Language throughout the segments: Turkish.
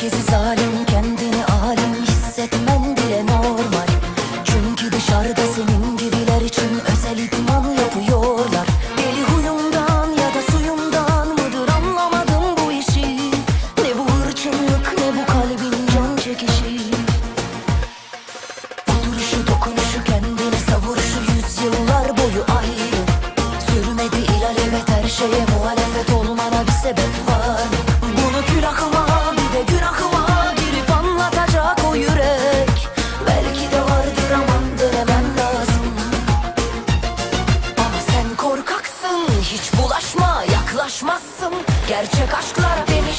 Herkesi zalim kendini alim hissetmen bile normal. Çünkü dışarıda seni ulaşmazsın gerçek aşklara beni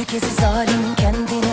Herkesi zalim kendini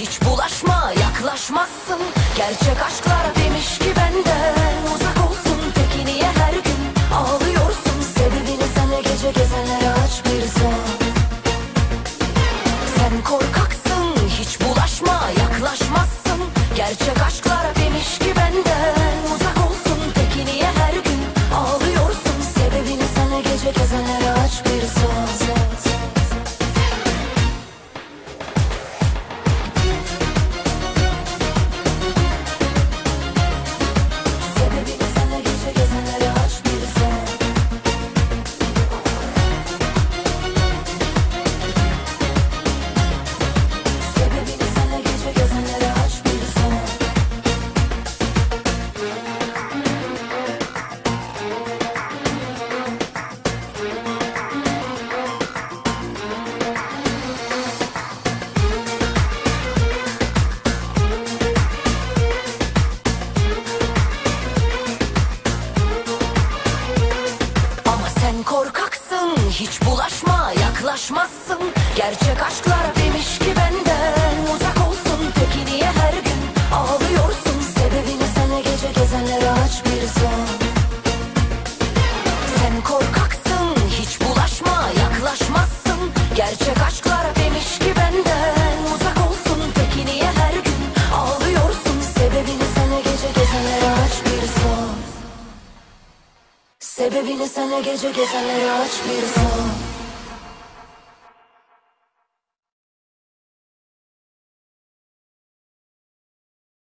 hiç bulaşma yaklaşmazsın. Gerçek aşklar demiş ki benden uzak olsun. Peki niye her gün ağlıyorsun? Sebebini senle gece gezenlere aç bir sen. Sen korkaksın hiç bulaşma yaklaşmazsın. Gerçek aşklar hiç bulaşma yaklaşmazsın. Gerçek aşklar demiş ki benden. Sebebiyle senle gece gezenleri aç bir sal